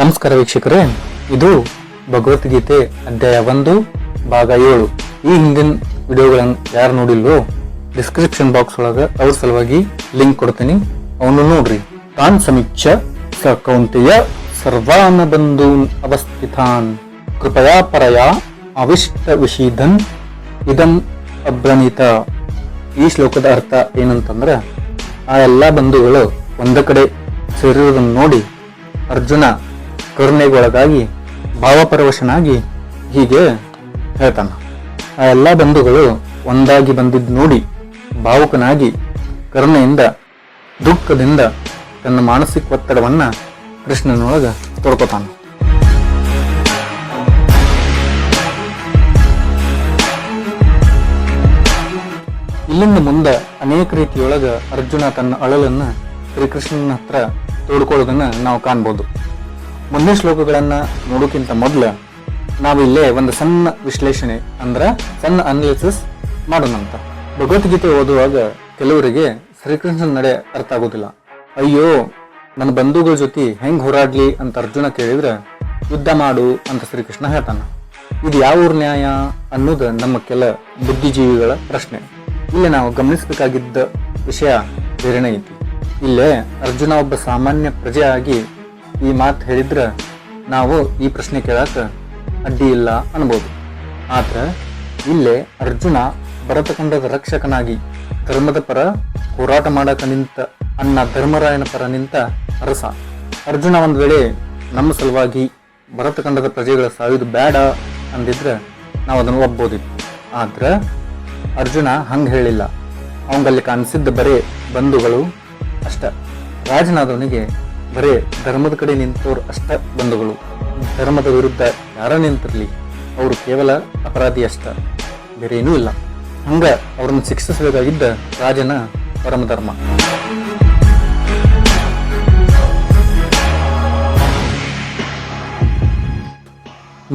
ನಮಸ್ಕಾರ ವೀಕ್ಷಕರೇ. ಇದು ಭಗವದ್ಗೀತೆ ಅಧ್ಯಾಯ ಒಂದು, ಭಾಗ ಏಳು. ಈ ಹಿಂದಿನ ವಿಡಿಯೋಗಳನ್ನು ಯಾರು ನೋಡಿಲ್ವೋ ಡಿಸ್ಕ್ರಿಪ್ಷನ್ ಬಾಕ್ಸ್ ಒಳಗ ಅವ್ರ ಸಲುವಾಗಿ ಲಿಂಕ್ ಕೊಡ್ತೀನಿ. ಅವನು ನೋಡ್ರಿ. ತಾನ್ ಸಮೀಕ್ಷ ಸ ಕೌಂತೆಯ ಸರ್ವಾನ ಬಂಧು ಅವಸ್ಥಿತಾನ್. ಕೃಪಯಾ ಪರಯ ಅವಿಷ್ಟ ವಿಷೀಧನ್ ಇದಂ ಅಬ್ರಣೀತ ಈ ಶ್ಲೋಕದ ಅರ್ಥ ಏನಂತಂದ್ರೆ, ಆ ಎಲ್ಲ ಬಂಧುಗಳು ಒಂದ ಕಡೆ ಸೇರಿರೋದನ್ನು ನೋಡಿ ಅರ್ಜುನ ಕರುಣೆಗೊಳಗಾಗಿ, ಭಾವಪರವಶನಾಗಿ ಹೀಗೆ ಹೇಳ್ತಾನ. ಆ ಎಲ್ಲಾ ಬಂಧುಗಳು ಒಂದಾಗಿ ಬಂದಿದ್ದು ನೋಡಿ ಭಾವುಕನಾಗಿ ಕರುಣೆಯಿಂದ, ದುಃಖದಿಂದ ತನ್ನ ಮಾನಸಿಕ ಒತ್ತಡವನ್ನ ಕೃಷ್ಣನೊಳಗ ತೊಡ್ಕೊತಾನೆ. ಇಲ್ಲಿಂದ ಮುಂದೆ ಅನೇಕ ರೀತಿಯೊಳಗ ಅರ್ಜುನ ತನ್ನ ಅಳಲನ್ನು ಶ್ರೀಕೃಷ್ಣನ ಹತ್ರ ತೋಡ್ಕೊಳ್ಳೋದನ್ನ ನಾವು ಕಾಣ್ಬೋದು. ಮುಂದಿನ ಶ್ಲೋಕಗಳನ್ನು ನೋಡೋಕ್ಕಿಂತ ಮೊದಲು ನಾವಿಲ್ಲೇ ಒಂದು ಸಣ್ಣ ವಿಶ್ಲೇಷಣೆ ಅಂದ್ರೆ ಸಣ್ಣ ಅನಾಲಿಸಿಸ್ ಮಾಡೋಣಂತ. ಭಗವದ್ಗೀತೆ ಓದುವಾಗ ಕೆಲವರಿಗೆ ಶ್ರೀಕೃಷ್ಣನ ನಡೆ ಅರ್ಥ ಆಗೋದಿಲ್ಲ. ಅಯ್ಯೋ, ನನ್ನ ಬಂಧುಗಳ ಜೊತೆ ಹೆಂಗ್ ಹೋರಾಡ್ಲಿ ಅಂತ ಅರ್ಜುನ ಕೇಳಿದ್ರೆ, ಯುದ್ಧ ಮಾಡು ಅಂತ ಶ್ರೀಕೃಷ್ಣ ಹೇಳ್ತಾನ. ಇದು ಯಾವ ಊರ್ ನ್ಯಾಯ ಅನ್ನೋದು ನಮ್ಮ ಕೆಲ ಬುದ್ಧಿಜೀವಿಗಳ ಪ್ರಶ್ನೆ. ಇಲ್ಲಿ ನಾವು ಗಮನಿಸಬೇಕಾಗಿದ್ದ ವಿಷಯ ಬೇರೆನೇ ಐತಿ. ಇಲ್ಲೇ ಅರ್ಜುನ ಒಬ್ಬ ಸಾಮಾನ್ಯ ಪ್ರಜೆ ಆಗಿ ಈ ಮಾತು ಹೇಳಿದ್ರೆ ನಾವು ಈ ಪ್ರಶ್ನೆ ಕೇಳಕ್ಕೆ ಅಡ್ಡಿ ಇಲ್ಲ ಅನ್ಬೋದು. ಆದರೆ ಇಲ್ಲೇ ಅರ್ಜುನ ಭರತಖಂಡದ ರಕ್ಷಕನಾಗಿ ಧರ್ಮದ ಪರ ಹೋರಾಟ ಮಾಡಕ ನಿಂತ ಅನ್ನ ಧರ್ಮರಾಯನ ಪರ ನಿಂತ ಅರಸ. ಅರ್ಜುನ ಒಂದು ವೇಳೆ ನಮ್ಮ ಸಲುವಾಗಿ ಭರತಖಂಡದ ಪ್ರಜೆಗಳ ಸಾವಿದು ಬೇಡ ಅಂದಿದ್ರೆ ನಾವು ಅದನ್ನು ಒಪ್ಬೋದಿತ್ತು. ಆದ್ರೆ ಅರ್ಜುನ ಹಂಗೆ ಹೇಳಿಲ್ಲ. ಅವಂಗಲ್ಲಿ ಕಾಣಿಸಿದ್ದ ಬರೇ ಬಂಧುಗಳು ಅಷ್ಟ. ರಾಜನಾದವನಿಗೆ ಬರೇ ಧರ್ಮದ ಕಡೆ ನಿಂತವ್ರು ಅಷ್ಟ ಬಂಧುಗಳು. ಧರ್ಮದ ವಿರುದ್ಧ ಯಾರ ನಿಂತಿರಲಿ, ಅವರು ಕೇವಲ ಅಪರಾಧಿ ಅಷ್ಟ. ಬೇರೆ ಏನೂ ಇಲ್ಲ. ಹಂಗ ಅವ್ರನ್ನ ಶಿಕ್ಷಿಸಬೇಕಾಗಿದ್ದ ರಾಜನ ಪರಮಧರ್ಮ.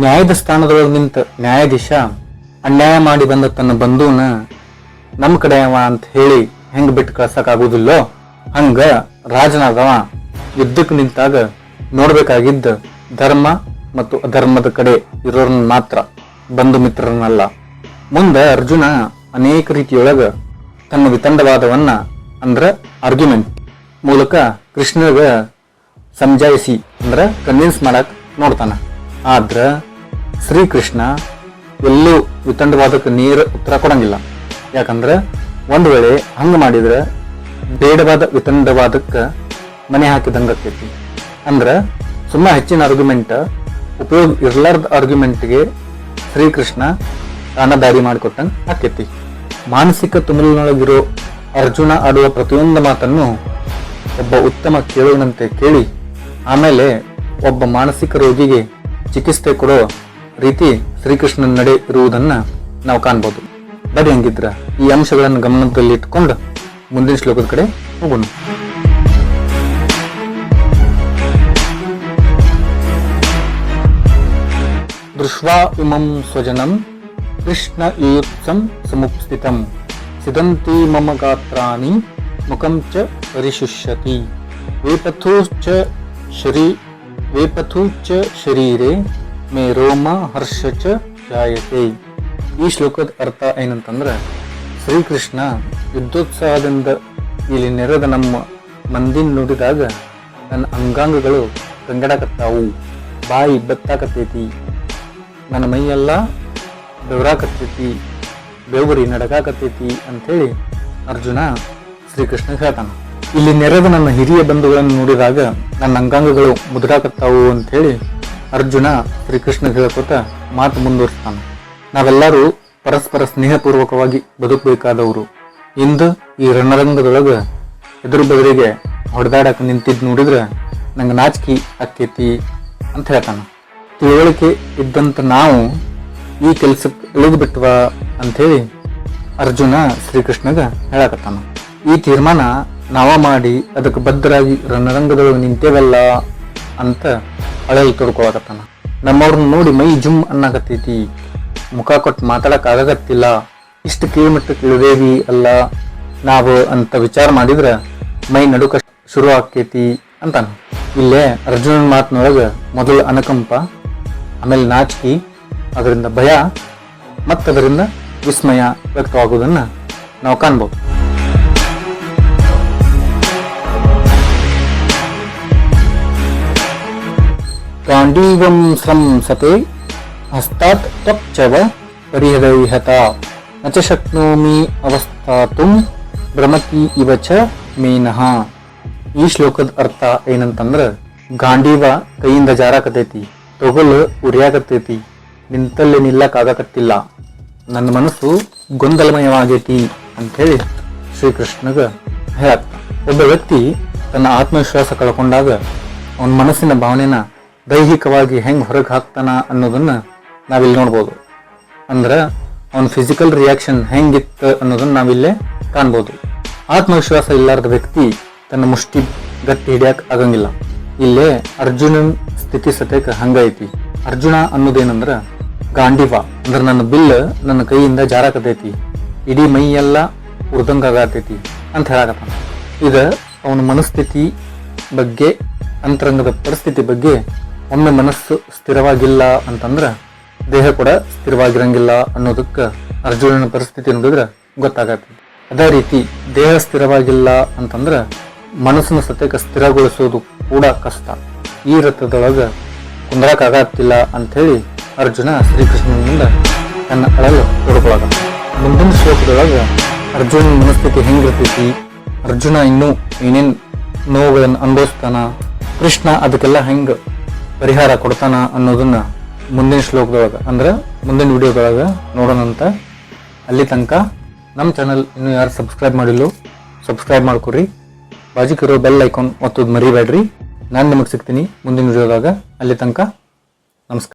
ನ್ಯಾಯದ ಸ್ಥಾನದೊಳಗೆ ನಿಂತ ನ್ಯಾಯಾಧೀಶ ಅನ್ಯಾಯ ಮಾಡಿ ಬಂದ ತನ್ನ ಬಂಧುವನ್ನ ನಮ್ಮ ಕಡೆ ಅಂತ ಹೇಳಿ ಹೆಂಗ್ ಬಿಟ್ಟು ಕಳ್ಸಕ್ ಆಗುದಿಲ್ಲೋ, ಹಂಗ ರಾಜನಾದವ ಯುದ್ಧಕ್ಕೆ ನಿಂತಾಗ ನೋಡಬೇಕಾಗಿದ್ದ ಧರ್ಮ ಮತ್ತು ಅಧರ್ಮದ ಕಡೆ ಇರೋರನ್ನ ಮಾತ್ರ, ಬಂಧು ಮಿತ್ರರನ್ನಲ್ಲ. ಮುಂದೆ ಅರ್ಜುನ ಅನೇಕ ರೀತಿಯೊಳಗ ತನ್ನ ವಿತಂಡವಾದವನ್ನ ಅಂದ್ರ ಆರ್ಗ್ಯುಮೆಂಟ್ ಮೂಲಕ ಕೃಷ್ಣಗ ಸಮಜಾಯಿಸಿ ಅಂದ್ರ ಕನ್ವಿನ್ಸ್ ಮಾಡಕ್ ನೋಡ್ತಾನ. ಆದ್ರ ಶ್ರೀಕೃಷ್ಣ ಎಲ್ಲೂ ವಿತಂಡವಾದಕ್ಕೆ ನೇರ ಉತ್ತರ ಕೊಡಂಗಿಲ್ಲ. ಯಾಕಂದ್ರ ಒಂದು ವೇಳೆ ಹಂಗ ಮಾಡಿದ್ರ ಬೇಡವಾದ ವಿತಂಡವಾದಕ್ಕ ಮನೆ ಹಾಕಿದಂಗ ಆಕೈತಿ. ಅಂದ್ರ ಸುಮ್ಮ ಹೆಚ್ಚಿನ ಆರ್ಗ್ಯುಮೆಂಟ್ ಉಪಯೋಗ ಇರ್ಲಾರ್ದ ಆರ್ಗ್ಯುಮೆಂಟ್ಗೆ ಶ್ರೀಕೃಷ್ಣ ತಾನ ದಾರಿ ಮಾಡಿಕೊಟ್ಟಂಗ ಆಕೈತಿ. ಮಾನಸಿಕ ತುಮಲಿನೊಳಗಿರೋ ಅರ್ಜುನ ಆಡುವ ಪ್ರತಿಯೊಂದು ಮಾತನ್ನು ಒಬ್ಬ ಉತ್ತಮ ಕೇಳುವನಂತೆ ಕೇಳಿ, ಆಮೇಲೆ ಒಬ್ಬ ಮಾನಸಿಕ ರೋಗಿಗೆ ಚಿಕಿತ್ಸೆ ಕೊಡೋ ರೀತಿ ಶ್ರೀಕೃಷ್ಣನ ನಡೆ ಇರುವುದನ್ನ ನಾವು ಕಾಣ್ಬೋದು. ಬರೀ ಹಂಗಿದ್ರ ಈ ಅಂಶಗಳನ್ನು ಗಮನದಲ್ಲಿ ಇಟ್ಕೊಂಡು ಮುಂದಿನ ಶ್ಲೋಕದ ಕಡೆ ಹೋಗೋಣ. ದೃಶ್ವಾ ಇಮಂ ಸ್ವಜನಂ, ಕೃಷ್ಣ ಯುಯುತ್ಸಂ ಸಮುಪಸ್ಥಿತಂ, ಸಿದಂತಿ ಮಮ ಗಾತ್ರಾಣಿ, ಮುಖಂ ಚ ಪರಿಶುಷ್ಯತಿ ವೇಪಥೂಶ್ಚ ಶರೀ ವೇಪಥೂಶ್ಚ ಶರೀರೆ, ಮೇ ರೋಮ ಹರ್ಷ ಚ ಜಾಯತೆ. ಈ ಶ್ಲೋಕದ ಅರ್ಥ ಏನಂತಂದ್ರೆ, ಶ್ರೀಕೃಷ್ಣ ಯುದ್ಧೋತ್ಸಾಹದಿಂದ ಇಲ್ಲಿ ನೆರೆದ ನಮ್ಮ ಮಂದಿನ ನುಡಿದಾಗ ನನ್ನ ಅಂಗಾಂಗಗಳು ಕಂಗಡಕತ್ತಾವು ಬಾಯಿ ಬತ್ತಾಕತ್ತೈತಿ ನನ್ನ ಮೈಯೆಲ್ಲ ಬೆವರಾಕತ್ತೈತಿ ಬೆವರಿ ನಡಕಾಕತ್ತೈತಿ ಅಂಥೇಳಿ ಅರ್ಜುನ ಶ್ರೀಕೃಷ್ಣ ಹೇಳ್ತಾನೆ. ಇಲ್ಲಿ ನೆರೆದ ನನ್ನ ಹಿರಿಯ ಬಂಧುಗಳನ್ನು ನೋಡಿದಾಗ ನನ್ನ ಅಂಗಾಂಗಗಳು ಮುದುರಾಕತ್ತಾವು ಅಂಥೇಳಿ ಅರ್ಜುನ ಶ್ರೀಕೃಷ್ಣ ಹೇಳ್ಕೊತ ಮಾತು ಮುಂದುವರಿಸ್ತಾನೆ. ನಾವೆಲ್ಲರೂ ಪರಸ್ಪರ ಸ್ನೇಹಪೂರ್ವಕವಾಗಿ ಬದುಕಬೇಕಾದವರು. ಇಂದು ಈ ರಣರಂಗದೊಳಗ ಎದುರು ಬದರಿಗೆ ಹೊಡೆದಾಡಕ್ಕೆ ನಿಂತಿದ್ದು ನೋಡಿದ್ರೆ ನಂಗೆ ನಾಚಿಕೆ ಆಕ್ಕೇತಿ ಅಂತ ಹೇಳ್ತಾನ. ತಿಳುವಳಿಕೆ ಇದ್ದಂತ ನಾವು ಈ ಕೆಲಸಕ್ಕೆ ಇಳಿದು ಬಿಟ್ವ ಅಂಥೇಳಿ ಅರ್ಜುನ ಶ್ರೀಕೃಷ್ಣಗ ಹೇಳಕತ್ತಾನ. ಈ ತೀರ್ಮಾನ ನಾವ ಮಾಡಿ ಅದಕ್ಕೆ ಬದ್ಧರಾಗಿ ರಣರಂಗದೊಳಗೆ ನಿಂತೇವಲ್ಲ ಅಂತ ಅಳಲ್ ತೊಡ್ಕೊಳಕತ್ತಾನ. ನಮ್ಮವ್ರನ್ನ ನೋಡಿ ಮೈ ಜುಮ್ ಅನ್ನಕತ್ತೈತಿ. ಮುಖ ಕೊಟ್ಟು ಮಾತಾಡೋಕ್ಕಾಗತ್ತಿಲ್ಲ ಇಷ್ಟು ಕೀಳ್ಮಟ್ಟಕ್ಕೆ ಇಳಿದೇವಿ ಅಲ್ಲ. ನಾವು ಅಂತ ವಿಚಾರ ಮಾಡಿದ್ರ ಮೈ ನಡುಕ ಶುರು ಆಕೈತಿ ಅಂತಾನ. ಇಲ್ಲೇ ಅರ್ಜುನನ ಮಾತಿನೊಳಗೆ ಮೊದಲು ಅನುಕಂಪ ಆಮೇಲೆ ನಾಚಿಕೆ, ಅದರಿಂದ ಭಯ, ಮತ್ತದರಿಂದ ವಿಸ್ಮಯ ವ್ಯಕ್ತವಾಗುವುದನ್ನ ನಾವು ಕಾಣ್ಬೋದು. ಗಾಂಡೀವಂ ಸಂಸತೆ ಹಸ್ತಾತ್ ತ್ವಕ್ಚವ ಪರಿಹದೈಹತ ನ ಚ ಶಕ್ನೋಮಿ ಅವಸ್ಥಾತುಂ ಭ್ರಮತಿ ಇವ ಚ ಮೇನಃ. ಈ ಶ್ಲೋಕದ ಅರ್ಥ ಏನಂತಂದ್ರ ಗಾಂಡೀವ ಕೈಯಿಂದ ಜಾರಾಕತೈತಿ ತೊಗಲು ಉರಿಯಾಗತ್ತೈತಿ ನಿಂತಲ್ಲಿ ನಿಲ್ಲಕ್ ಆಗಕತ್ತಿಲ್ಲ ನನ್ನ ಮನಸ್ಸು ಗೊಂದಲಮಯವಾಗೈತಿ ಅಂಥೇಳಿ ಶ್ರೀಕೃಷ್ಣಗ ಹೇಳತ್ತ ಒಬ್ಬ ವ್ಯಕ್ತಿ ತನ್ನ ಆತ್ಮವಿಶ್ವಾಸ ಕಳ್ಕೊಂಡಾಗ ಅವನ ಮನಸ್ಸಿನ ಭಾವನೆನ ದೈಹಿಕವಾಗಿ ಹೆಂಗೆ ಹೊರಗೆ ಹಾಕ್ತಾನ ಅನ್ನೋದನ್ನ ನಾವಿಲ್ಲಿ ನೋಡ್ಬೋದು. ಅಂದ್ರೆ ಅವನ ಫಿಸಿಕಲ್ ರಿಯಾಕ್ಷನ್ ಹೆಂಗಿತ್ತು ಅನ್ನೋದನ್ನ ನಾವಿಲ್ಲೇ ಕಾಣ್ಬೋದು. ಆತ್ಮವಿಶ್ವಾಸ ಇಲ್ಲಾರದ ವ್ಯಕ್ತಿ ತನ್ನ ಮುಷ್ಟಿ ಗಟ್ಟಿ ಹಿಡಿಯಕ್ಕೆ ಆಗಂಗಿಲ್ಲ. ಇಲ್ಲೇ ಅರ್ಜುನನ್ ಸ್ಥಿತಿ ಸತೇಕ ಹಂಗೈತಿ. ಅರ್ಜುನ ಅನ್ನೋದೇನಂದ್ರ ಗಾಂಡಿವ. ಅಂದ್ರೆ ನನ್ನ ಬಿಲ್ ನನ್ನ ಕೈಯಿಂದ ಜಾರಾಕತೈತಿ ಇಡೀ ಮೈ ಎಲ್ಲ ಉರ್ದಂಗಾಗತೈತಿ ಅಂತ ಹೇಳಾಕತ್ತ ಇದ ಅವನ ಮನಸ್ಥಿತಿ ಬಗ್ಗೆ, ಅಂತರಂಗದ ಪರಿಸ್ಥಿತಿ ಬಗ್ಗೆ ಒಮ್ಮೆ ಮನಸ್ಸು ಸ್ಥಿರವಾಗಿಲ್ಲ ಅಂತಂದ್ರ ದೇಹ ಕೂಡ ಸ್ಥಿರವಾಗಿರಂಗಿಲ್ಲ ಅನ್ನೋದಕ್ಕೆ ಅರ್ಜುನನ ಪರಿಸ್ಥಿತಿ ಅನ್ನೋದ್ರ ಗೊತ್ತಾಗತ್ತೆ. ಅದೇ ರೀತಿ ದೇಹ ಸ್ಥಿರವಾಗಿಲ್ಲ ಅಂತಂದ್ರ ಮನಸ್ಸನ್ನು ಸತ್ಯಕ್ಕೆ ಸ್ಥಿರಗೊಳಿಸೋದು ಕೂಡ ಕಷ್ಟ. ಈ ರಥದೊಳಗೆ ಕುಂದ್ರಕ್ಕಾಗತ್ತಿಲ್ಲ ಅಂಥೇಳಿ ಅರ್ಜುನ ಶ್ರೀಕೃಷ್ಣನಿಂದ ತನ್ನ ಅಳಲು ತೊಡ್ಕೊಳಗ ಮುಂದಿನ ಶ್ಲೋಕದೊಳಗೆ ಅರ್ಜುನನ ಮನಸ್ಥಿತಿ ಹೆಂಗಿರ್ತೈತಿ? ಅರ್ಜುನ ಇನ್ನೂ ಏನೇನು ನೋವುಗಳನ್ನು ಅನುಭವಿಸ್ತಾನ? ಕೃಷ್ಣ ಅದಕ್ಕೆಲ್ಲ ಹೆಂಗೆ ಪರಿಹಾರ ಕೊಡ್ತಾನ ಅನ್ನೋದನ್ನ ಮುಂದಿನ ಶ್ಲೋಕದೊಳಗೆ, ಅಂದ್ರೆ ಮುಂದಿನ ವಿಡಿಯೋದೊಳಗೆ ನೋಡೋಣಂತ ಅಲ್ಲಿ ತನಕ ನಮ್ಮ ಚಾನಲ್ ಇನ್ನೂ ಯಾರು ಸಬ್ಸ್ಕ್ರೈಬ್ ಮಾಡಿಲ್ಲೋ ಸಬ್ಸ್ಕ್ರೈಬ್ ಮಾಡ್ಕೊರಿ ಬಾಜಿಕಿರೋ ಬೆಲ್ ಐಕಾನ್ ಒತ್ತೋದು ಮರಿಬೇಡ್ರಿ. ನಾನು ನಿಮಗೆ ಸಿಗ್ತೀನಿ. ಮುಂದಿನ ವಿಡಿಯೋದಾಗ ಅಲ್ಲಿ ತನಕ ನಮಸ್ಕಾರ.